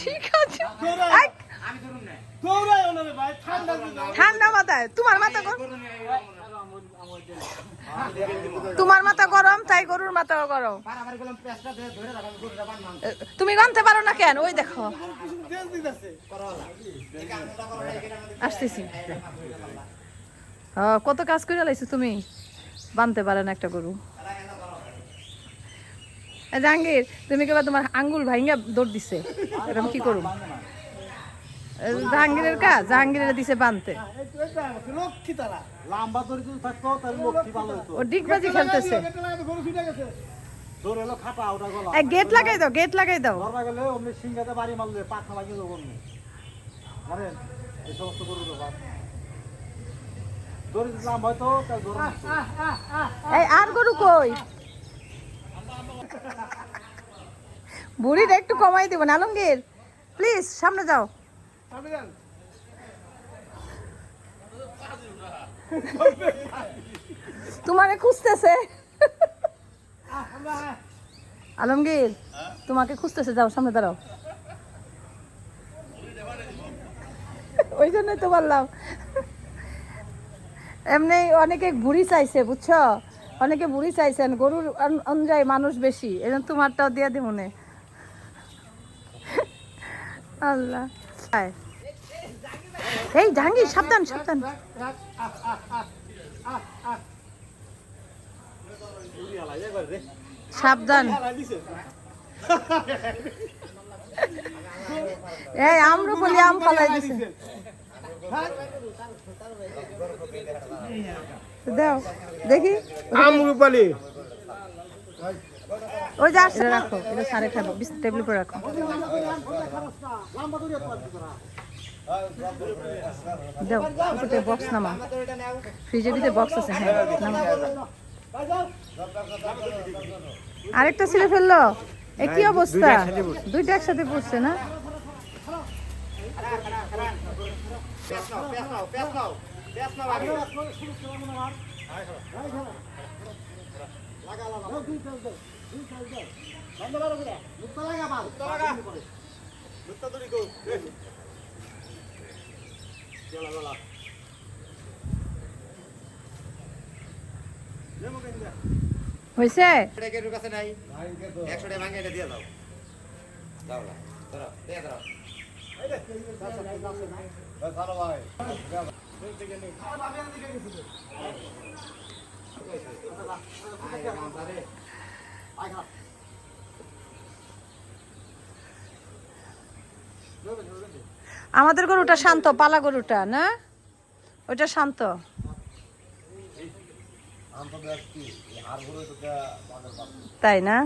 ঠিক আছে ঠান্ডা মাথায় তোমার মাথা তোমার মাথা গরম তাই গরুর মাথাও গরম। তুমি গনতে পারো না কেন? ওই দেখো। আসতেছি। কত কাজ করে লাইছো তুমি? বানতে পারে না একটা গরু। জাহাঙ্গীর তুমি কেবা তোমার আঙ্গুল ভাইঙ্গা দৌড় দিছে। এরকম কি করুম? এ, জাহাঙ্গীরের কাজ জাহাঙ্গীরের দিছে বানতে। লাম্বা দড়ি যদি থাকতো তাহলে লক্ষ্মী ভালো হতো ও ডিগবাজি খেলতেছে। গেট লাগাই দাও গেট লাগাই দাও। গেলে অমনি সিংহাতে বাড়ি মারলে পাখা লাগিয়ে দেবো অমনি। জানেন এই সমস্ত গরুর ব্যাপার। দড়ি যদি হয়তো তাহলে ধরো এই আর গরু কই? বুড়িটা একটু কমাই দিব না আলমগীর? প্লিজ সামনে যাও। তোমারে খুঁজতেছে। আলমগীর তোমাকে খুঁজতেছে যাও সামনে দাঁড়াও। ওই জন্যই তো বললাম। এমনি অনেকে বুড়ি চাইছে বুঝছ? অনেকে বুড়ি চাইছেন গরুর অনুযায়ী মানুষ বেশি এজন্য তোমারটাও দিয়ে দিব মনে আল্লাহ। এই জাহাঙ্গীর সাবধান সাবধান। সাবধান। এই আমরো বলি আম ফালাই দিছে। দাও দেখি। আমরুপালি ওই যে আসছে রাখো এটা সারে খাব বিশ টেবিল করে রাখো। দাও উপরে বক্স নামা ফ্রিজের ভিতরে বক্স আছে হ্যাঁ নামা আরেকটা ছেলে ফেলল। এ কি অবস্থা? দুইটা একসাথে পড়ছে না? হয়েছে কাছে নাই একশো টাকা ভাঙে এটা দিয়ে দাও দাও ধরো দিয়ে ভালো ভাই আমাদের গরুটা শান্ত পালা গরুটা না? ওটা শান্ত। তাই না?